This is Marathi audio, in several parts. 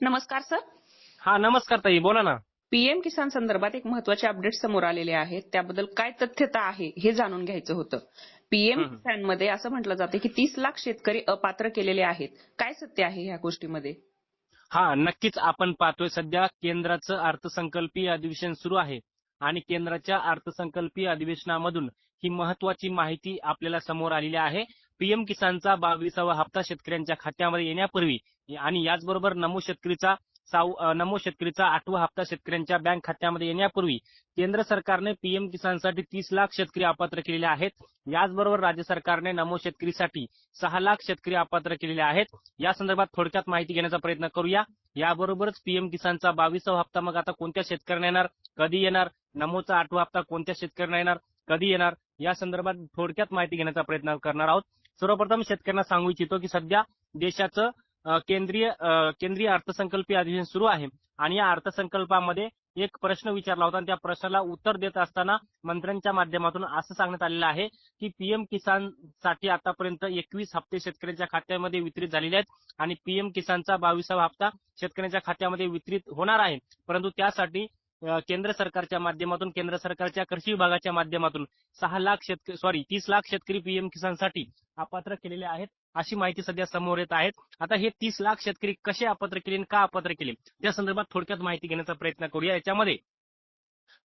नमस्कार सर. हा नमस्कार ताई बोला ना. पीएम किसान संदर्भात एक महत्त्वाचे अपडेट समोर आलेले आहेत. त्याबद्दल काय तथ्यता आहे हे जाणून घ्यायचं होतं. पीएम. किसानमध्ये असं म्हटलं जाते की तीस लाख शेतकरी अपात्र केलेले आहेत. काय सत्य आहे ह्या गोष्टीमध्ये? हा नक्कीच आपण पाहतोय सध्या केंद्राचं अर्थसंकल्पीय अधिवेशन सुरू आहे. आणि केंद्राच्या अर्थसंकल्पीय अधिवेशनामधून ही महत्वाची माहिती आपल्याला समोर आलेली आहे. पीएम किसानचा बावीसावा हप्ता शेतकऱ्यांच्या खात्यामध्ये येण्यापूर्वी आणि याचबरोबर नमो शेतकरीचा नमो शेतकरीचा आठवा हप्ता शेतकऱ्यांच्या बँक खात्यामध्ये येण्यापूर्वी केंद्र सरकारने पीएम किसानसाठी तीस लाख शेतकरी अपात्र केलेले आहेत. याचबरोबर राज्य सरकारने नमो शेतकरीसाठी सहा लाख शेतकरी अपात्र केलेले आहेत. या संदर्भात थोडक्यात माहिती घेण्याचा प्रयत्न करूया. याबरोबरच पीएम किसानचा बावीसावा हप्ता मग आता कोणत्या शेतकऱ्यांना येणार? कधी येणार? नमोचा आठवा हप्ता कोणत्या शेतकऱ्यांना येणार? कधी येणार? या संदर्भात थोडक्यात माहिती घेण्याचा प्रयत्न करणार आहोत. सर्वप्रथम शेतकऱ्यांना सांगू इच्छितो की सध्या देशाचं केंद्रीय केंद्रीय अर्थसंकल्पीय अधिवेशन सुरू आहे. आणि या अर्थसंकल्पामध्ये एक प्रश्न विचारला होता आणि त्या प्रश्नाला उत्तर देत असताना मंत्र्यांच्या माध्यमातून असं सांगण्यात आलेलं आहे की पीएम किसानसाठी आतापर्यंत एकवीस हप्ते शेतकऱ्यांच्या खात्यामध्ये वितरित झालेले आहेत आणि पीएम किसानचा बावीसावा हप्ता शेतकऱ्यांच्या खात्यामध्ये वितरित होणार आहे. परंतु त्यासाठी केंद्र सरकारच्या माध्यमातून केंद्र सरकारच्या कृषी विभागाच्या माध्यमातून सहा लाख शेतकरी सॉरी तीस लाख शेतकरी पीएम किसानसाठी अपात्र केलेले आहेत अशी माहिती सध्या समोर येत आहेत. आता हे तीस लाख शेतकरी कसे अपात्र केले आणि का अपात्र केले त्या संदर्भात थोडक्यात माहिती घेण्याचा प्रयत्न करूया. याच्यामध्ये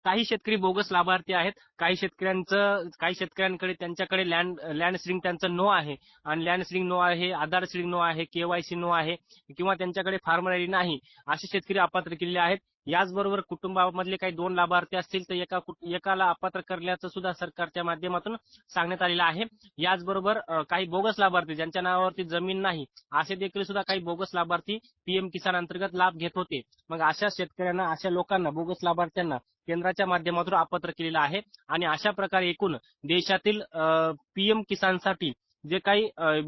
काही शेतकरी बोगस लाभार्थी आहेत. काही शेतकऱ्यांचं काही शेतकऱ्यांकडे त्यांच्याकडे लँड लँड सिलिंग त्यांचं नो आहे आणि लँड सिलिंग नो आहे आधार सिलिंग नो आहे केवायसी नो आहे किंवा त्यांच्याकडे फार्मर आयडी नाही असे शेतकरी अपात्र केलेले आहेत. याचबरोबर कुटुंबामधले काही दोन लाभार्थी असतील तर एका एकाला अपात्र करण्याचं सुद्धा सरकारच्या माध्यमातून सांगण्यात आलेलं आहे. याचबरोबर काही बोगस लाभार्थी ज्यांच्या नावावरती जमीन नाही असे देखील सुद्धा काही बोगस लाभार्थी पीएम किसान अंतर्गत लाभ घेत होते. मग अशा शेतकऱ्यांना अशा लोकांना बोगस लाभार्थ्यांना केंद्राच्या माध्यमातून अपात्र केलेलं आहे. आणि अशा प्रकारे एकूण देशातील पीएम किसानसाठी जे काही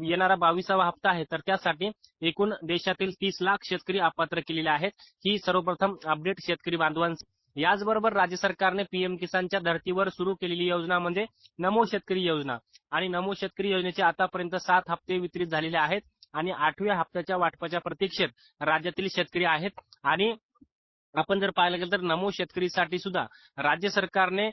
येणारा बावीसावा हप्ता आहे तर त्यासाठी एकूण देशातील तीस लाख शेतकरी अपात्र केलेले आहेत. ही सर्वप्रथम अपडेट शेतकरी बांधवांस. याचबरोबर राज्य सरकारने पीएम किसानच्या धर्तीवर सुरू केलेली योजना म्हणजे नमो शेतकरी योजना. आणि नमो शेतकरी योजनेचे आतापर्यंत सात हप्ते वितरित झालेले आहेत. आणि आठव्या हप्त्याच्या वाटपाच्या प्रतीक्षेत राज्यातील शेतकरी आहेत. आणि आपण जर पाहायला गेलं तर नमो शेतकरीसाठी सुद्धा राज्य सरकारने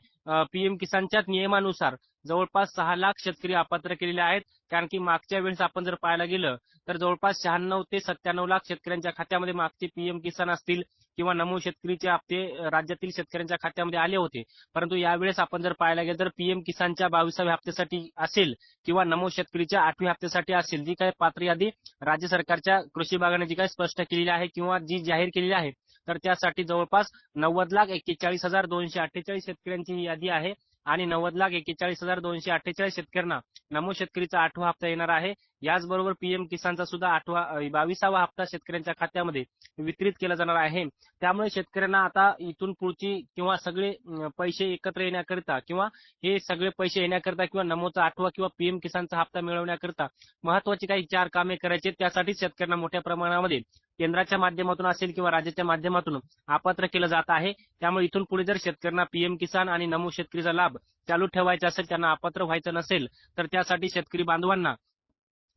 पीएम किसानच्या नियमानुसार जवळपास सहा लाख शेतकरी अपात्र केलेले आहेत. कारण की मागच्या वेळेस आपण जर पाहायला गेलं तर जवळपास शहाण्णव ते सत्त्याण्णव लाख शेतकऱ्यांच्या खात्यामध्ये मागचे पीएम किसान असतील किंवा नमो शेतकरीचे हप्ते राज्यातील शेतकऱ्यांच्या खात्यामध्ये आले होते. परंतु यावेळेस आपण जर पाहायला गेलं तर पीएम किसानच्या बावीसाव्या हप्त्यासाठी असेल किंवा नमो शेतकरीच्या आठव्या हप्त्यासाठी असेल जी काही पात्र यादी राज्य सरकारच्या कृषी विभागाने जी काही स्पष्ट केलेली आहे किंवा जी जाहीर केलेली आहे तर त्यासाठी जवळपास नव्वद लाख एक्केचाळीस हजार दोनशे अठ्ठेचाळीस शेतकऱ्यांची ही यादी आहे. आणि नव्वद लाख एक्केचाळीस हजार दोनशे अठ्ठेचाळीस शेतकऱ्यांना नमो शेतकरीचा आठवा हप्ता येणार आहे. याचबरोबर पीएम किसानचा सुद्धा आठवा बावीसावा हप्ता शेतकऱ्यांच्या खात्यामध्ये वितरित केला जाणार आहे. त्यामुळे शेतकऱ्यांना आता इथून पुढची किंवा सगळे पैसे एकत्र येण्याकरिता किंवा हे सगळे पैसे येण्याकरिता किंवा नमोचा आठवा किंवा पीएम किसानचा हप्ता मिळवण्याकरिता महत्वाची काही चार कामे करायची त्यासाठी शेतकऱ्यांना मोठ्या प्रमाणामध्ये केंद्राच्या माध्यमातून असेल किंवा राज्याच्या माध्यमातून अपात्र केलं जात आहे. त्यामुळे इथून पुढे जर शेतकऱ्यांना पीएम किसान आणि नमो शेतकरीचा लाभ चालू ठेवायचा असेल त्यांना अपात्र व्हायचं नसेल तर त्यासाठी शेतकरी बांधवांना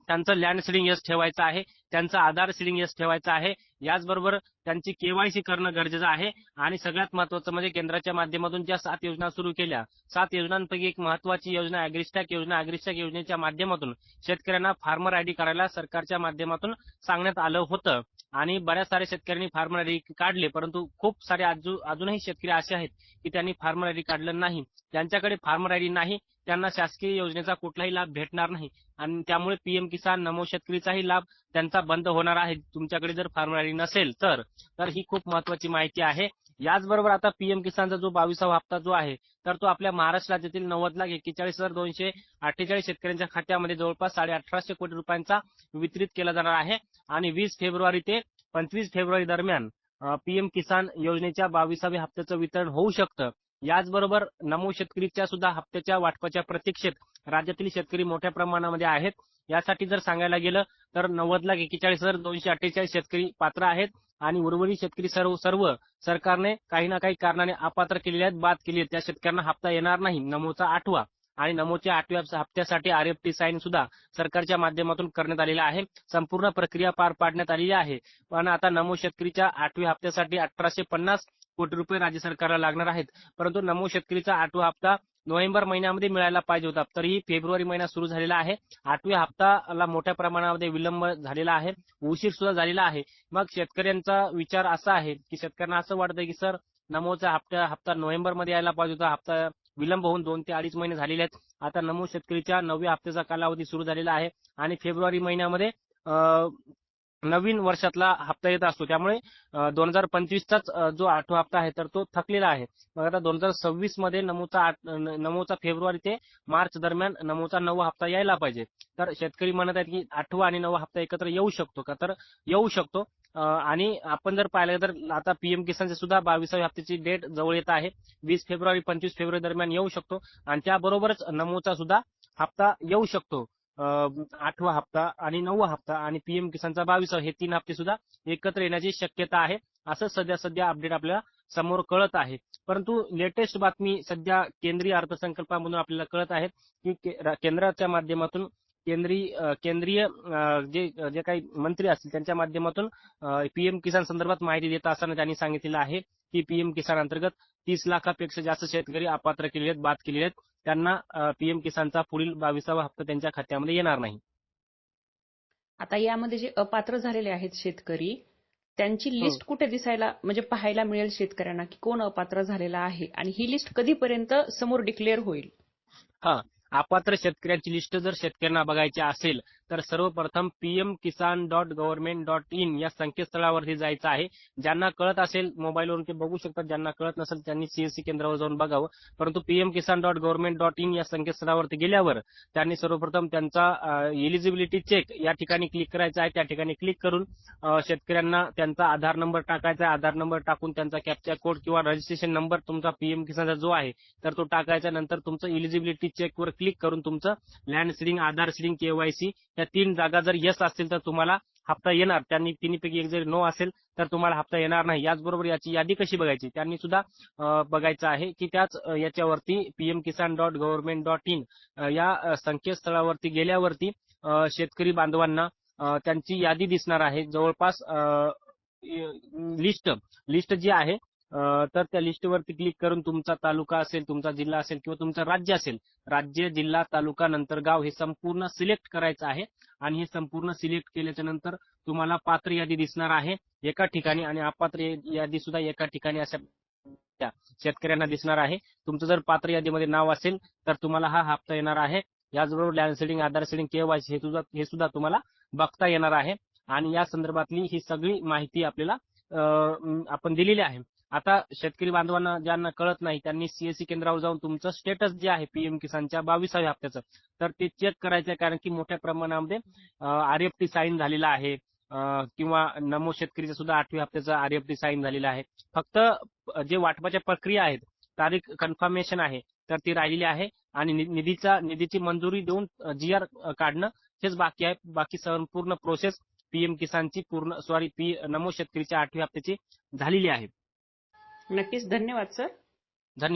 त्यांचं लँड सिडिंग यस ठेवायचं आहे त्यांचं आधार सिडिंग यस ठेवायचं आहे. याचबरोबर त्यांची केवायसी करणं गरजेचं आहे. आणि सगळ्यात महत्वाचं म्हणजे केंद्राच्या माध्यमातून ज्या सात योजना सुरू केल्या सात योजनांपैकी एक महत्वाची योजना अॅग्रिस्टॅक योजना. अॅग्रिस्टॅक योजनेच्या माध्यमातून शेतकऱ्यांना फार्मर आयडी करायला सरकारच्या माध्यमातून सांगण्यात आलं होतं. आणि बऱ्याच साऱ्या शेतकऱ्यांनी फार्मर आयडी काढले परंतु खूप सारे अजून अजूनही शेतकरी असे आहेत की त्यांनी फार्मर आयडी काढलं नाही. ज्यांच्याकडे फार्मर आयडी नाही त्यांना शासकीय योजनेचा कुठलाही लाभ भेटणार नाही. आणि त्यामुळे पीएम किसान नमो शेतकरीचाही लाभ त्यांचा बंद होणार आहे. तुमच्याकडे जर फार्मर आयडी नसेल तर तर ही खूप महत्वाची माहिती आहे. याचबरोबर आता पीएम किसानचा जो बावीसावा हप्ता जो आहे तर तो आपल्या महाराष्ट्र राज्यातील नव्वद लाख एक्केचाळीस हजार दोनशे अठ्ठेचाळीस शेतकऱ्यांच्या खात्यामध्ये जवळपास साडे अठराशे कोटी रुपयांचा वितरित केला जाणार आहे. आणि वीस फेब्रुवारी ते पंचवीस फेब्रुवारी दरम्यान पीएम किसान योजनेच्या बावीसाव्या हप्त्याचं वितरण होऊ शकतं. याचबरोबर नमो शेतकरीच्या सुद्धा हप्त्याच्या वाटपाच्या प्रतीक्षेत राज्यातील शेतकरी मोठ्या प्रमाणामध्ये आहेत. यासाठी जर सांगायला गेलं तर नव्वद लाख एक्केचाळीस हजार दोनशे अठ्ठेचाळीस शेतकरी पात्र आहेत आणि उर्वरित शेतकरी सर्व सर्व सरकारने काही ना काही कारणाने अपात्र केलेले आहेत बाद केली आहेत. त्या शेतकऱ्यांना हप्ता येणार नाही. नमोचा आठवा आणि नमोच्या आठव्या हप्त्यासाठी आरएफटी साईन सुद्धा सरकारच्या माध्यमातून करण्यात आलेला आहे. संपूर्ण प्रक्रिया पार पाडण्यात आलेली आहे. पण आता नमो शेतकरीच्या आठव्या हप्त्यासाठी अठराशे पन्नास कोटी रुपये राज्य सरकारला लागणार आहेत. परंतु नमो शेतकरीचा आठवा हप्ता नोव्हेंबर महिन्यामध्ये मिळायला पाहिजे होता. तरीही फेब्रुवारी महिना सुरू झालेला आहे. आठव्या हप्ताला मोठ्या प्रमाणामध्ये विलंब झालेला आहे. उशीर सुद्धा झालेला आहे. मग शेतकऱ्यांचा विचार असा आहे की शेतकऱ्यांना असं वाटतं की सर नमोचा हप्ता हप्ता नोव्हेंबरमध्ये यायला पाहिजे होता. हप्ता विलंब होऊन दोन ते अडीच महिने झालेले आहेत. आता नमो शेतकरीच्या नवव्या हप्त्याचा कालावधी सुरू झालेला आहे आणि फेब्रुवारी महिन्यामध्ये अं, नवीन वर्षातला हप्ता येत असतो. त्यामुळे दोन हजार पंचवीसचाच जो आठवा हप्ता आहे तर तो थकलेला आहे. मग आता दोन हजार सव्वीसमध्ये नमोचा आठ- नमोचा फेब्रुवारी ते मार्च दरम्यान नमोचा नववा हप्ता यायला पाहिजे. तर शेतकरी म्हणत आहेत की आठवा आणि नववा हप्ता एकत्र येऊ शकतो का? तर येऊ शकतो. आणि आपण जर पाहिलं तर आता पीएम किसानचे सुद्धा बावीसाव्या हप्त्याची डेट जवळ येत आहे. वीस फेब्रुवारी पंचवीस फेब्रुवारी दरम्यान येऊ शकतो. आणि त्याबरोबरच नमोचा सुद्धा हप्ता येऊ शकतो. आठवा हप्ता आणि नववा हप्ता आणि पीएम किसानचा बावीसा हे तीन हप्ते सुद्धा एकत्र येण्याची शक्यता आहे असं सध्या सध्या अपडेट आपल्याला समोर कळत आहे. परंतु लेटेस्ट बातमी सध्या केंद्रीय अर्थसंकल्पामधून आपल्याला कळत आहे की केंद्राच्या माध्यमातून केंद्रीय केंद्रीय जे जे काही मंत्री असतील त्यांच्या माध्यमातून पीएम किसान संदर्भात माहिती देत असताना त्यांनी सांगितलेलं आहे की पीएम किसान अंतर्गत तीस लाखापेक्षा जास्त शेतकरी अपात्र केलेले आहेत बाद केलेले आहेत. त्यांना पीएम किसानचा पुढील बावीसावा हप्ता त्यांच्या खात्यामध्ये येणार नाही. आता यामध्ये जे अपात्र झालेले आहेत शेतकरी त्यांची लिस्ट कुठे दिसायला म्हणजे पाहायला मिळेल शेतकऱ्यांना की कोण अपात्र झालेला आहे आणि ही लिस्ट कधीपर्यंत समोर डिक्लेअर होईल? हा. अपात्र शेतकऱ्यांची लिस्ट जर शेतकऱ्यांना बघायची असेल तर सर्वप्रथम PM Kisan dot government dot in या संकेतस्थळावरती जायचं आहे. ज्यांना कळत असेल मोबाईलवरून ते बघू शकतात. ज्यांना कळत नसेल त्यांनी सीएससी केंद्रावर जाऊन बघावं. परंतु PM Kisan dot government dot in या संकेतस्थळावरती गेल्यावर त्यांनी सर्वप्रथम त्यांचा एलिजिबिलिटी चेक या ठिकाणी क्लिक करायचा आहे. त्या ठिकाणी क्लिक करून शेतकऱ्यांना त्यांचा आधार नंबर टाकायचा आहे. आधार नंबर टाकून त्यांचा कॅप्चा कोड किंवा रजिस्ट्रेशन नंबर तुमचा पीएम किसानचा जो आहे तर तो टाकायचा. नंतर तुमचं इलिजिबिलिटी चेकवर क्लिक करून तुमचं land seeding Aadhaar seeding KYC या तीन जागा जर यस असतील तर तुम्हाला हप्ता येणार. त्यांनी तिन्हीपैकी एक जरी नो असेल तर तुम्हाला हप्ता येणार नाही. याचबरोबर याची यादी कशी बघायची? त्यांनी सुद्धा बघायचं आहे की त्याच याच्यावरती PM Kisan dot government dot in या संकेतस्थळावरती गेल्यावरती अं, शेतकरी बांधवांना त्यांची यादी दिसणार आहे. जवळपास लिस्ट लिस्ट जी आहे तर त्या लिस्टवरती क्लिक करून तुमचा तालुका असेल तुमचा जिल्हा असेल किंवा तुमचं राज्य असेल राज्य जिल्हा तालुका नंतर गाव हे संपूर्ण सिलेक्ट करायचं आहे. आणि हे संपूर्ण सिलेक्ट केल्याच्यानंतर तुम्हाला पात्र यादी दिसणार आहे एका ठिकाणी आणि अपात्र यादी सुद्धा एका ठिकाणी अशा त्या शेतकऱ्यांना दिसणार आहे. तुमचं जर पात्र यादीमध्ये नाव असेल तर तुम्हाला हा हप्ता येणार आहे. याचबरोबर लँड सेडिंग आधार सेडिंग केवायसी हे सुद्धा हे सुद्धा तुम्हाला बघता येणार आहे. आणि या संदर्भातली ही सगळी माहिती आपल्याला आपण दिलेली आहे. आता शेतकरी बांधवांना ज्यांना कळत नाही त्यांनी सीएससी केंद्रावर जाऊन तुमचं स्टेटस जे आहे पीएम किसानच्या बावीसाव्या हप्त्याचं तर ते चेक करायचं कारण की मोठ्या प्रमाणामध्ये आरएफटी साईन झालेला आहे किंवा नमो शेतकरीचा सुद्धा आठव्या हप्त्याचा आरएफटी साईन झालेला आहे. फक्त जे वाटपाच्या प्रक्रिया आहेत तारीख कन्फर्मेशन आहे तर ती राहिलेली आहे आणि निधीचा निधीची मंजुरी देऊन जी आर काढणं हेच बाकी आहे. बाकी संपूर्ण प्रोसेस पीएम किसानची पूर्ण सॉरी पी नमो शेतकरीच्या आठव्या हप्त्याची झालेली आहे. नक्कीच. धन्यवाद सर.